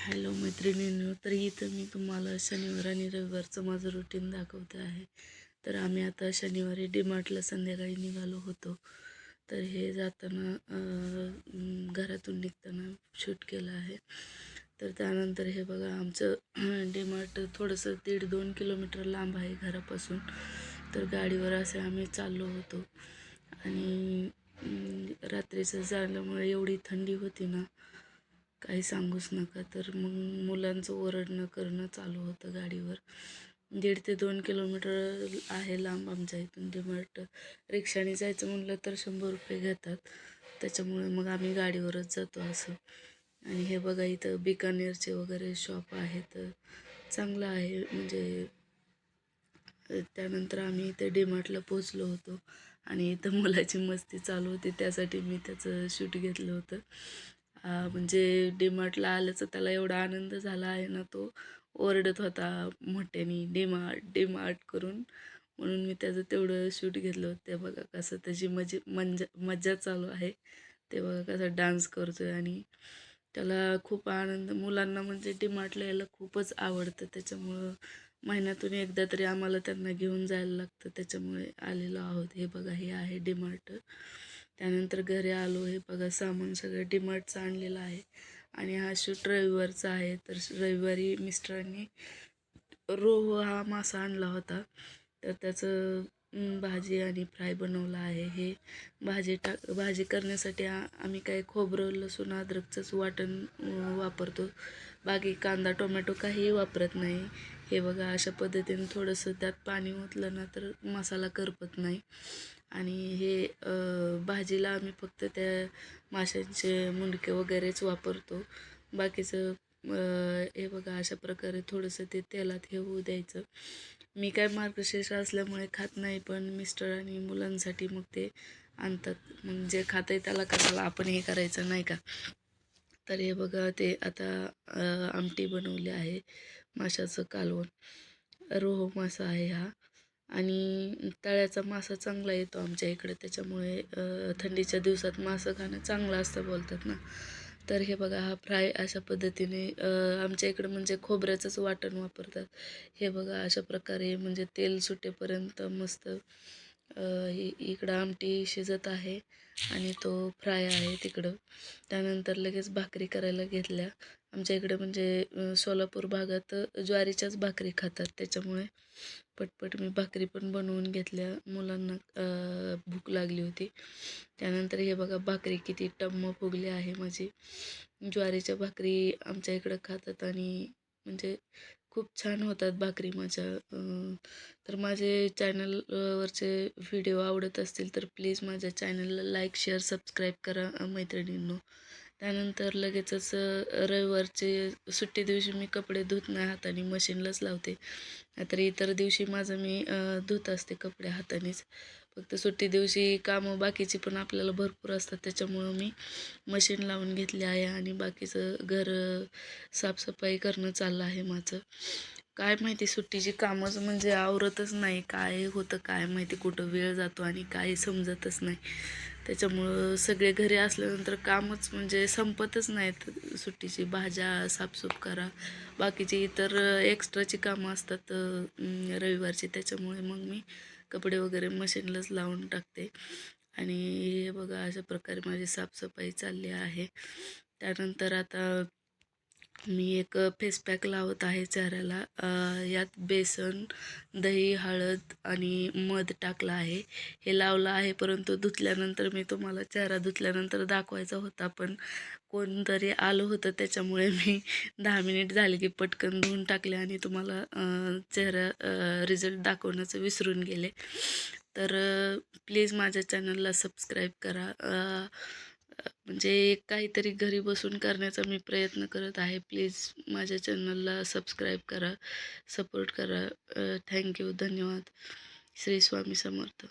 Hello मैत्रिणींनो तर इथं मी तुम्हाला शनिवार आणि रविवारचं माझं रुटीन दाखवते आहे. तर आम्ही आता शनिवारी डीमार्टला संध्याकाळी निघालो होतो. तर हे जाताना घरातून निघताना शूट केलं आहे. तर त्यानंतर हे बघा आमचं डीमार्ट थोडंसं दीड दोन किलोमीटर लांब आहे घरापासून. तर गाडीवर असे आम्ही चाललो होतो. आणि रात्रीचं झाल्यामुळे एवढी थंडी होती ना काही सांगूच नका. तर मग मुलांचं ओरडणं करणं चालू होतं गाडीवर. दीड ते दोन किलोमीटर आहे लांब आमच्या इथून. डिमार्ट रिक्षाने जायचं म्हणलं तर शंभर रुपये घेतात. त्याच्यामुळे मग आम्ही गाडीवरच जातो असं. आणि हे बघा इथं बिकानेरचे वगैरे शॉप आहेत. चांगलं आहे. म्हणजे त्यानंतर आम्ही इथे डीमार्टला पोचलो होतो. आणि इथं मुलाची मस्ती चालू होती. त्यासाठी मी त्याचं शूट घेतलं होतं. म्हणजे डीमार्टला आल्याचं त्याला एवढा आनंद झाला आहे ना तो. ओरडत होता मोठ्याने डीमार्ट डीमार्ट करून. म्हणून मी त्याचं तेवढं शूट घेतलं होतं. ते बघा कसं त्याची मजे मजा मज्जा चालू आहे. ते बघा कसा डान्स करतो आहे आणि त्याला खूप आनंद. मुलांना म्हणजे डीमार्टला यायला खूपच आवडतं. त्याच्यामुळं महिन्यातून एकदा तरी आम्हाला त्यांना घेऊन जायला लागतं. त्याच्यामुळे आलेलो आहोत. हे बघा हे आहे डीमार्ट त्यानंतर घरी आलो. हे बघा सामान सगळं डीमार्टचं आणलेलं आहे आणि हा शूट रविवारचा आहे. तर रविवारी मिस्टरांनी रोह हा मासा आणला होता. तर त्याचं भाजी आणि फ्राय बनवला आहे. हे भाजी टाक भाजी करण्यासाठी आम्ही काय खोबरं लसूण अद्रकचंच वाटण वापरतो. बाकी कांदा टोमॅटो काहीही वापरत नाही. हे बघा अशा पद्धतीने थोडंसं त्यात पाणी ओतलं ना तर मसाला करपत नाही. आणि हे भाजीला आम्ही फक्त त्या माशांचे मुंडके वगैरेच वापरतो. बाकीचं हे बघा अशा प्रकारे थोडंसं ते तेलात हे होऊ द्यायचं. मी काय मार्गशीर्ष असल्यामुळे खात नाही पण मिस्टर आणि मुलांसाठी मग ते आणतात. मग जे खातं आहे त्याला कशाला आपण हे करायचं नाही का? तर हे बघा ते आता आमटी बनवली आहे माशाचं कालवण. रोहू मासा आहे हा. आणि तळ्याचा मासा चांगला येतो आमच्या इकडे त्याच्यामुळे थंडीच्या दिवसात मासं खाणं चांगलं असतं बोलतात ना. तर हे बघा हा फ्राय अशा पद्धतीने आमच्या इकडं म्हणजे खोबऱ्याचंच वाटण वापरतात. हे बघा अशा प्रकारे म्हणजे तेल सुटेपर्यंत मस्त इकडं आमटी शिजत आहे आणि तो फ्राय आहे तिकडं. त्यानंतर लगेच भाकरी करायला घेतल्या. आमच्या इकडे म्हणजे सोलापूर भागात ज्वारीच्याच भाकरी खातात. त्याच्यामुळे पटपट मी भाकरी पण बनवून घेतल्या मुलांना भूक लागली होती. त्यानंतर हे बघा भाकरी किती टम्म फुगली आहे माझी. ज्वारीच्या भाकरी आमच्या इकडं खातात आणि म्हणजे खूप छान होतात भाकरी माझ्या. तर माझे चॅनलवरचे व्हिडिओ आवडत असतील तर प्लीज माझ्या चॅनलला लाईक शेअर सबस्क्राईब करा मैत्रिणींनो. त्यानंतर लगेचच रविवारचे सुट्टी दिवशी मी कपडे धुत नाही हाताने मशीनलाच लावते. नाहीतर इतर दिवशी माझं मी धुत असते कपडे हातानेच. फक्त सुट्टी दिवशी कामं बाकीची पण आपल्याला भरपूर असतात. त्याच्यामुळं मी मशीन लावून घेतली आहे आणि बाकीचं घर साफसफाई करणं चाललं आहे माझं. काय माहिती सुट्टीची कामच म्हणजे आवरतच नाही. काय होतं काय माहिती कुठं वेळ जातो आणि काय समजतच नाही. त्याच्यामुळं सगळे घरी असल्यानंतर कामच म्हणजे संपतच नाहीत. सुट्टीची भाज्या साफसूफ करा. बाकीची इतर एक्स्ट्राची कामं असतात रविवारची. त्याच्यामुळे मग मी कपडे वगैरे मशीनलाच लावून टाकते. आणि हे बघा अशा प्रकारे माझी साफसफाई चालली आहे. त्यानंतर आता मी एक फेस पॅक लावत आहे चेहऱ्याला. यात बेसन दही हळद आणि मध टाकलं आहे. हे लावलं आहे परंतु धुतल्यानंतर मी तुम्हाला चेहरा धुतल्यानंतर दाखवायचा होता पण कोणतरी आलं होतं त्याच्यामुळे मी दहा मिनिट झाले की पटकन धुवून टाकले आणि तुम्हाला चेहरा रिझल्ट दाखवण्याचं विसरून गेले. तर प्लीज माझ्या चॅनलला सबस्क्राईब करा. म्हणजे काहीतरी घरी बसून करण्याचा मी प्रयत्न करत आहे. प्लीज माझ्या चॅनलला सबस्क्राईब करा सपोर्ट करा. थँक्यू धन्यवाद. श्री स्वामी समर्थ.